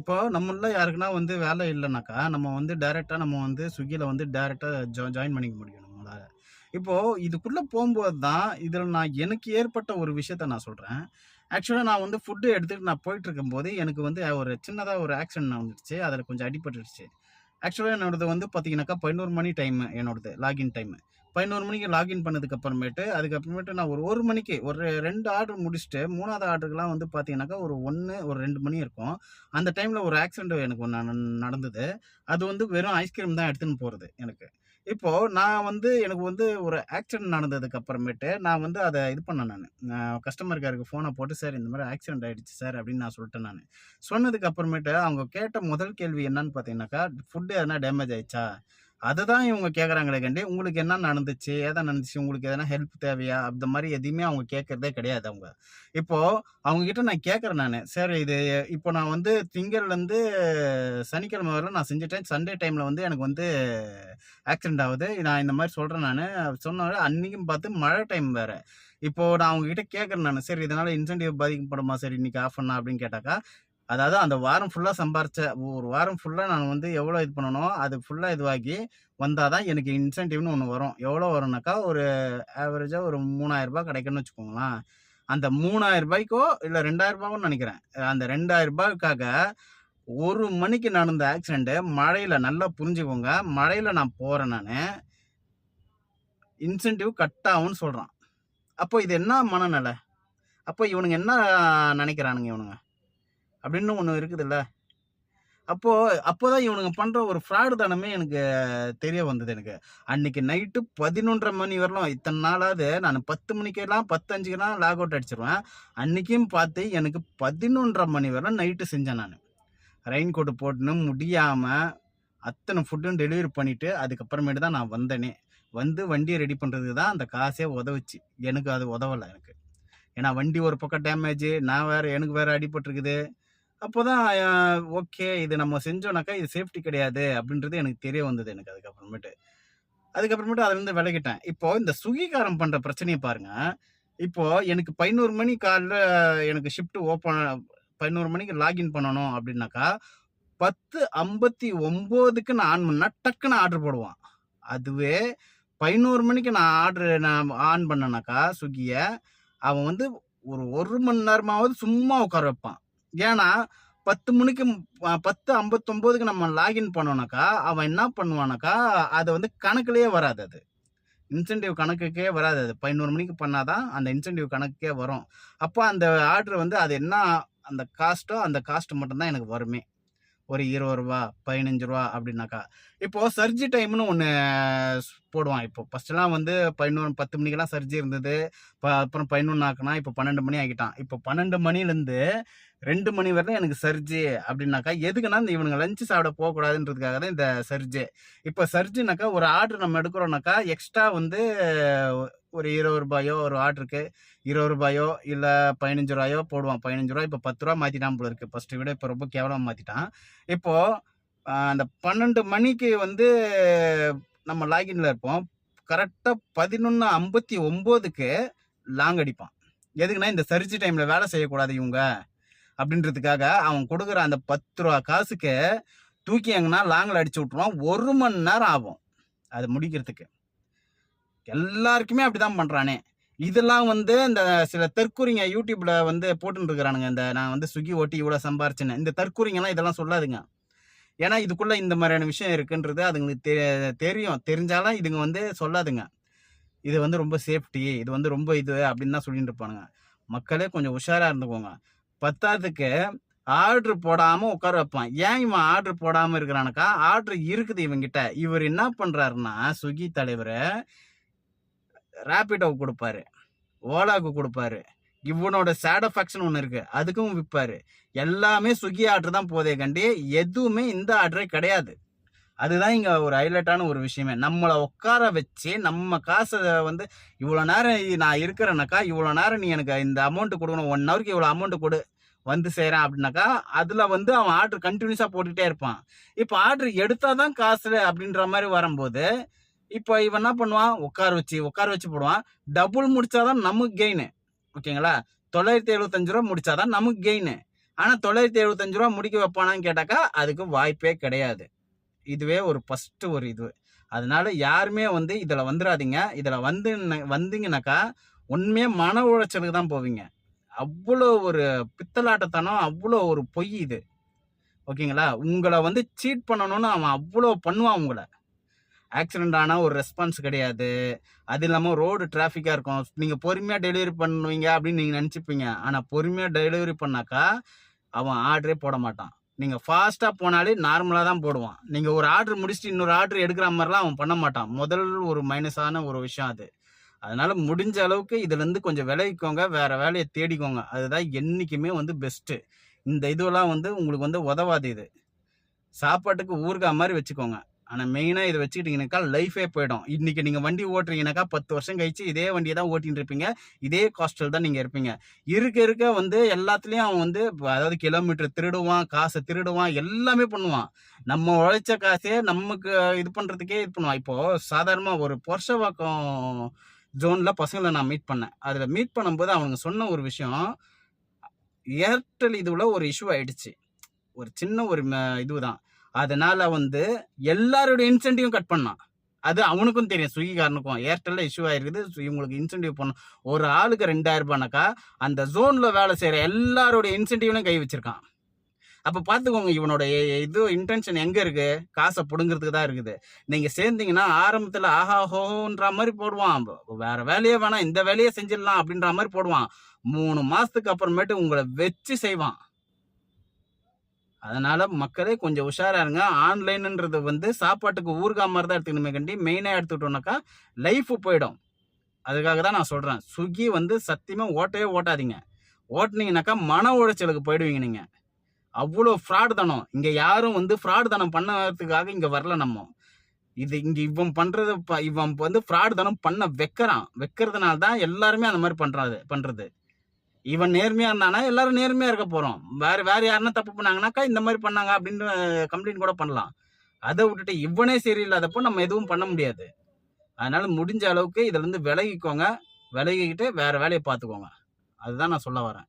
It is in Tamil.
இப்போ நம்மள யாருக்குன்னா வந்து வேலை இல்லைனாக்கா நம்ம வந்து டைரெக்டாக நம்ம வந்து ஸ்விக்கியில் வந்து டைரெக்டாக ஜா ஜாயின் பண்ணிக்க முடியும் நம்மளால். இப்போது இதுக்குள்ளே போகும்போது தான் இதில் நான் எனக்கு ஏற்பட்ட ஒரு விஷயத்த நான் சொல்கிறேன் ஆக்சுவலாக நான் வந்து ஃபுட்டு எடுத்துகிட்டு நான் போயிட்டு இருக்கும்போது எனக்கு வந்து ஒரு சின்னதாக ஒரு ஆக்சிடென்ட் நடந்துடுச்சு அதில் கொஞ்சம் அடிபட்டுடுச்சு ஆக்சுவலாக என்னோடது வந்து பார்த்தீங்கன்னாக்கா பதினோரு மணி டைம் என்னோடது லாகின் டைமு பதினோரு மணிக்கு லாகின் பண்ணதுக்கு அப்புறமேட்டு அதுக்கப்புறமேட்டு நான் ஒரு ஒரு மணிக்கு ஒரு ரெண்டு ஆர்டர் முடிச்சுட்டு மூணாவது ஆர்டருக்குலாம் வந்து பார்த்தீங்கன்னாக்கா ஒரு ஒன்று ஒரு ரெண்டு மணி இருக்கும். அந்த டைமில் ஒரு ஆக்சிடென்ட் எனக்கு ஒன்று நடந்தது. அது வந்து வெறும் ஐஸ்கிரீம் தான் எடுத்துன்னு போகிறது எனக்கு. இப்போது நான் வந்து எனக்கு வந்து ஒரு ஆக்சிடென்ட் நடந்ததுக்கு அப்புறமேட்டு நான் வந்து அதை இது பண்ணேன் நான். கஸ்டமர் கேருக்கு ஃபோனை போட்டு சார் இந்த மாதிரி ஆக்சிடென்ட் ஆகிடுச்சு சார் அப்படின்னு நான் சொல்லிட்டேன் நான். சொன்னதுக்கு அப்புறமேட்டு அவங்க கேட்ட முதல் கேள்வி என்னன்னு பார்த்தீங்கன்னாக்கா ஃபுட்டு எதனா டேமேஜ் ஆயிடுச்சா? அதுதான் இவங்க கேட்குறாங்களே கண்டி உங்களுக்கு என்ன நடந்துச்சு? எதை நடந்துச்சு? உங்களுக்கு எதனா ஹெல்ப் தேவையா? அந்த மாதிரி எதுவுமே அவங்க கேட்கறதே கிடையாது அவங்க. இப்போ அவங்க கிட்ட நான் கேட்குறேன் நான். சரி இது இப்போ நான் வந்து திங்கள்லேருந்து சனிக்கிழமை வரல நான் செஞ்சுட்டேன். சண்டே டைமில் வந்து எனக்கு வந்து ஆக்சிடென்ட் ஆகுது. நான் இந்த மாதிரி சொல்கிறேன் நான். சொன்ன அன்றைக்கும் பார்த்து மழை டைம் வேறு. இப்போ நான் அவங்க கிட்ட கேட்குறேன் நான். சரி இதனால் இன்சென்டிவ் பாதிக்கப்படுமா? சரி இன்னைக்கு ஆஃப் பண்ணா? அப்படின்னு கேட்டாக்கா அதாவது அந்த வாரம் ஃபுல்லாக சம்பாரிச்ச ஒரு வாரம் ஃபுல்லாக நான் வந்து எவ்வளோ இது பண்ணணும் அது ஃபுல்லாக இதுவாகி வந்தால் தான் எனக்கு இன்சென்டிவ்னு ஒன்று வரும். எவ்வளோ வரும்னாக்கா ஒரு ஆவரேஜாக ஒரு மூணாயிரம் ரூபாய் கிடைக்கும்னு வச்சுக்கோங்களேன். அந்த மூணாயிரம் ரூபாய்க்கோ இல்லை ரெண்டாயிரம் நினைக்கிறேன். அந்த ரெண்டாயிரம் ரூபாய்க்காக ஒரு மணிக்கு நடந்த ஆக்சிடெண்ட்டு மழையில் நல்லா புரிஞ்சுக்கோங்க. மழையில் நான் போகிறேன் நான். இன்சென்டிவ் கட் ஆகும்னு சொல்கிறான் அப்போ இது என்ன மனநிலை? அப்போ இவனுங்க என்ன நினைக்கிறானுங்க இவனுங்க? அப்படின்னு ஒன்று இருக்குதுல்ல. அப்போது அப்போ தான் இவனுங்க பண்ணுற ஒரு ஃப்ராடு தானமே எனக்கு தெரிய வந்தது எனக்கு. அன்னைக்கு நைட்டு பதினொன்றரை மணி வரலாம் இத்தனை நாளாவது நான் பத்து மணிக்கெல்லாம் பத்தஞ்சுக்கெல்லாம் லாக் அவுட் அடிச்சிருவேன். அன்றைக்கும் பார்த்து எனக்கு பதினொன்றரை மணி வரலாம் நைட்டு செஞ்சேன் நான். ரெயின் கோட்டு போட்டுன்னு முடியாமல் அத்தனை ஃபுட்டும் டெலிவரி பண்ணிவிட்டு அதுக்கப்புறமேட்டு தான் நான் வந்தேனே. வந்து வண்டியை ரெடி பண்ணுறதுக்கு தான் அந்த காசே உதவுச்சு. எனக்கு அது உதவலை எனக்கு. ஏன்னா வண்டி ஒரு பக்கம் டேமேஜ் நான் வேறு எனக்கு வேறு அடிபட்டிருக்குது. அப்போதான் ஓகே இது நம்ம செஞ்சோம்னாக்கா இது சேஃப்டி கிடையாது அப்படின்றது எனக்கு தெரிய வந்தது எனக்கு அதுக்கப்புறமேட்டு. அதுக்கப்புறமேட்டு அதுலேருந்து விலகிட்டேன். இப்போ இந்த சுகிகாரம் பண்ணுற பிரச்சனையை பாருங்க. இப்போ எனக்கு பதினோரு மணி காலைல எனக்கு ஷிஃப்ட் ஓப்பன் பதினோரு மணிக்கு லாகின் பண்ணணும் அப்படின்னாக்கா பத்து ஐம்பத்தி ஒம்போதுக்கு நான் ஆன் பண்ணால் டக்குன்னு ஆர்டர் போடுவான். அதுவே பதினோரு மணிக்கு நான் ஆர்டர் நான் ஆன் பண்ணனாக்கா ஸ்விக்கியை அவன் வந்து ஒரு ஒரு மணி நேரமாவது சும்மா உட்கார வைப்பான். ஏன்னா பத்து மணிக்கு பத்து ஐம்பத்தொம்போதுக்கு நம்ம லாகின் பண்ணோம்னாக்கா அவன் என்ன பண்ணுவானாக்கா அது வந்து கணக்குலேயே வராது அது. இன்சென்டிவ் கணக்குக்கே வராது அது. பதினோரு மணிக்கு பண்ணாதான் அந்த இன்சென்டிவ் கணக்குக்கே வரும். அப்போ அந்த ஆர்டர் வந்து அது என்ன அந்த காஸ்ட்டோ அந்த காஸ்ட் மட்டும்தான் எனக்கு வருமே. ஒரு இருபது ரூபா பதினஞ்சு ரூபா அப்படின்னாக்கா. இப்போது சர்ஜி டைம்னு ஒன்று போடுவான். இப்போ ஃபர்ஸ்ட்லாம் வந்து பதினொன்று பத்து மணிக்கெல்லாம் சர்ஜி இருந்தது. இப்போ அப்புறம் பதினொன்று ஆக்கினா இப்போ பன்னெண்டு மணி ஆகிட்டான். இப்போ பன்னெண்டு மணிலேருந்து ரெண்டு மணி வரைக்கும் எனக்கு சர்ஜி அப்படின்னாக்கா எதுக்குன்னா இந்த இவனுங்க லஞ்சு சாப்பிட போகக்கூடாதுன்றதுக்காக தான் இந்த சர்ஜி. இப்போ சர்ஜினாக்கா ஒரு ஆர்டர் நம்ம எடுக்கிறோம்னாக்கா எக்ஸ்ட்ரா வந்து ஒரு இருபது ரூபாயோ ஒரு ஆர்டருக்கு இருபது ரூபாயோ இல்லை பதினஞ்சு ரூபாயோ போடுவான். பதினஞ்சு ரூபா இப்போ பத்து ரூபா மாற்றிட்டான் போல இருக்குது ஃபஸ்ட்டு விட இப்போ ரொம்ப கேவலமாக மாற்றிட்டான் இப்போது அந்த பன்னெண்டு மணிக்கு வந்து நம்ம லாகின்ல இருப்போம். கரெக்டாக பதினொன்று ஐம்பத்தி ஒம்போதுக்கு லாங் அடிப்பான். எதுக்குன்னா இந்த சர்ஜி டைமில் வேலை செய்யக்கூடாது இவங்க. அப்படின்றதுக்காக அவன் கொடுக்குற அந்த பத்து ரூபா காசுக்கு தூக்கி எங்கன்னா லாங்கில் அடிச்சு விட்ருவான் ஒரு மணி நேரம் ஆகும் அது முடிக்கிறதுக்கு. எல்லாருக்குமே அப்படிதான் பண்ணுறானே இதெல்லாம் வந்து இந்த சில தற்கூரிங்க யூடியூப்பில் வந்து போட்டுன்னு இந்த நான் வந்து ஸ்விக்கி ஓட்டி இவ்வளோ சம்பாரிச்சேன்னு. இந்த தற்கூரிங்கெல்லாம் இதெல்லாம் சொல்லாதுங்க. ஏன்னா இதுக்குள்ளே இந்த மாதிரியான விஷயம் இருக்குன்றது அதுங்களுக்கு தெ- தெரியும். தெரிஞ்சாலும் இதுங்க வந்து சொல்லாதுங்க. இது வந்து ரொம்ப சேஃப்டி இது வந்து ரொம்ப இது அப்படின்னு தான் சொல்லிட்டு இருப்பானுங்க மக்களே கொஞ்சம் உஷாராக இருந்துக்கோங்க. பத்தாவதுக்கு ஆர்டர் போடாம உட்கார வைப்பான். ஏன் இவன் ஆர்டர் போடாம இருக்கிறானுக்கா? ஆர்டர் இருக்குது இவங்கிட்ட இவர் என்ன பண்றாருன்னா ஸ்விக்கி தலைவர் ரேபிடோவுக்கு கொடுப்பாரு. ஓலாவுக்கு கொடுப்பாரு. இவனோட சாட்டிஸ்ஃபேக்ஷன் ஒன்று இருக்கு. அதுக்கும் விற்பாரு எல்லாமே ஸ்விக்கி ஆர்டர் தான் போதே கண்டி எதுவுமே இந்த ஆர்டரே கிடையாது. அதுதான் இங்கே ஒரு ஹைலைட்டான ஒரு விஷயமே. நம்மளை உட்கார வச்சு நம்ம காசை வந்து இவ்வளோ நேரம் நான் இருக்கிறேனாக்கா இவ்வளோ நேரம் நீ எனக்கு இந்த அமௌண்ட் கொடுக்கணும். ஒன் ஹவருக்கு இவ்வளோ அமௌண்ட் கொடு. வந்து செய்கிறேன் அப்படின்னாக்கா அதில் வந்து அவன் ஆர்டர் கண்டினியூஸாக போட்டுக்கிட்டே இருப்பான். இப்போ ஆர்டர் எடுத்தால் தான் காசு அப்படின்ற மாதிரி வரும்போது இப்போ இவன் என்ன பண்ணுவான்? உட்கார வச்சு உட்கார வச்சு போடுவான். டபுள் முடிச்சாதான் நமக்கு கெயின் ஓகேங்களா? தொள்ளாயிரத்தி எழுபத்தஞ்சு ரூபா முடிச்சாதான் நமக்கு கெயின் ஆனால் தொள்ளாயிரத்தி எழுபத்தஞ்சு ரூபா முடிக்க வைப்பானான்னு கேட்டாக்கா அதுக்கு வாய்ப்பே கிடையாது. இதுவே ஒரு ஃபஸ்ட்டு ஒரு இது. அதனால யாருமே வந்து இதில் வந்துடாதீங்க இதில் வந்து வந்தீங்கனாக்கா உண்மையே மன உளைச்சலுக்கு தான் போவீங்க. அவ்வளோ ஒரு பித்தலாட்டத்தனம் அவ்வளோ ஒரு பொய் இது. ஓகேங்களா? உங்களை வந்து சீட் பண்ணணும்னு அவன் அவ்வளோ பண்ணுவான் உங்களை. ஆக்சிடென்ட் ஆனால் ஒரு ரெஸ்பான்ஸ் கிடையாது. அது இல்லாமல் ரோடு டிராஃபிக்காக இருக்கும். நீங்கள் பொறுமையாக டெலிவரி பண்ணுவீங்க அப்படின்னு நீங்கள் நினச்சிப்பீங்க. ஆனால் பொறுமையாக டெலிவரி பண்ணாக்கா அவன் ஆர்டரே போட மாட்டான். நீங்கள் ஃபாஸ்ட்டாக போனாலே நார்மலாக தான் போடுவான். நீங்கள் ஒரு ஆர்டர் முடிச்சுட்டு இன்னொரு ஆர்டர் எடுக்கிற மாதிரிலாம் அவன் பண்ண மாட்டான். முதல் ஒரு மைனஸான ஒரு விஷயம் அது. அதனால் முடிஞ்ச அளவுக்கு இதுலேருந்து கொஞ்சம் விலகிக்கோங்க வேறு வேலையை தேடிக்கோங்க. அதுதான் என்றைக்குமே வந்து பெஸ்ட்டு இந்த இதுவெல்லாம் வந்து உங்களுக்கு வந்து உதவாது இது. சாப்பாட்டுக்கு ஊறுகாய் மாதிரி வச்சுக்கோங்க. ஆனால் மெயினாக இதை வச்சுக்கிட்டீங்கன்னாக்கா லைஃபே போயிடும். இன்றைக்கி நீங்கள் வண்டி ஓட்டுறீங்கனாக்கா பத்து வருஷம் கழிச்சு இதே வண்டியை தான் ஓட்டின்னு இருப்பீங்க இதே காஸ்டல் தான் நீங்கள் இருப்பீங்க. இருக்க இருக்க வந்து எல்லாத்துலேயும் அவன் வந்து அதாவது கிலோமீட்டர் திருடுவான் காசை திருடுவான் எல்லாமே பண்ணுவான். நம்ம உழைச்ச காசே நமக்கு இது பண்ணுறதுக்கே இது பண்ணுவான். இப்போது சாதாரணமாக ஒரு பொர்ஷவாக்கம் ஜோனில் பசங்களை நான் மீட் பண்ணேன். அதில் மீட் பண்ணும்போது அவனுங்க சொன்ன ஒரு விஷயம் ஏர்டெல் இதுவில் ஒரு இஷ்யூ ஆகிடுச்சு ஒரு சின்ன ஒரு இதுதான். அதனால வந்து எல்லாரோட இன்சென்டிவும் கட் பண்ணான். அது அவனுக்கும் தெரியும். ஸ்விக்கிக்காரனுக்கும் ஏர்டெல்ல இஷ்யூ ஆயிருக்குது. இவங்களுக்கு இன்சென்டிவ் பண்ணும் ஒரு ஆளுக்கு ரெண்டாயிரம் ரூபாய்னாக்கா அந்த ஜோன்ல வேலை செய்யற எல்லாரோட இன்சென்டிவ்லையும் கை வச்சிருக்கான். அப்ப பாத்துக்கோங்க இவனோட இது இன்டென்ஷன் எங்க இருக்கு? காசை புடுங்கிறதுக்கு தான் இருக்குது. நீங்க சேர்ந்தீங்கன்னா ஆரம்பத்துல ஆஹா ஹோன்ற மாதிரி போடுவான். வேற வேலையே வேணாம். இந்த வேலையே செஞ்சிடலாம் அப்படின்ற மாதிரி போடுவான். மூணு மாசத்துக்கு அப்புறமேட்டு உங்களை வச்சு செய்வான். அதனால மக்களே கொஞ்சம் உஷாரா இருங்க. ஆன்லைன்ன்றது வந்து சாப்பாட்டுக்கு ஊறுகாய் மாதிரி தான் எடுத்துக்கணுமே கண்டி மெயினாக எடுத்துக்கிட்டோம்னாக்கா லைஃபு போயிடும். அதுக்காக தான் நான் சொல்கிறேன் ஸ்விக்கி வந்து சத்தியமாக ஓட்டவே ஓட்டாதீங்க. ஓட்டினீங்கனாக்கா மன உளைச்சலுக்கு போயிடுவீங்க நீங்கள் அவ்வளோ ஃப்ராடு தனம். இங்கே யாரும் வந்து ஃப்ராடு தனம் பண்ணறதுக்காக இங்கே வரல நம்ம. இது இங்கே இவன் பண்ணுறது ப- இவன் வந்து ஃப்ராடு தனம் பண்ண வைக்கிறான். வைக்கிறதுனால தான் எல்லாருமே அந்த மாதிரி பண்ணுறாது பண்ணுறது இவன் நேர்மையா இருந்தானா? எல்லாரும் நேர்மையா இருக்க போறோம். வேற வேற யாருன்னா தப்பு பண்ணாங்கன்னாக்கா இந்த மாதிரி பண்ணாங்க அப்படின்னு கம்ப்ளைண்ட் கூட பண்ணலாம். அதை விட்டுட்டு இவனே சரியில்லாதப்போ நம்ம எதுவும் பண்ண முடியாது. அதனால முடிஞ்ச அளவுக்கு இதுல இருந்து விலகிக்கோங்க. விலகிக்கிட்டு வேற வேலையை பார்த்துக்கோங்க. அதுதான் நான் சொல்ல வரேன்.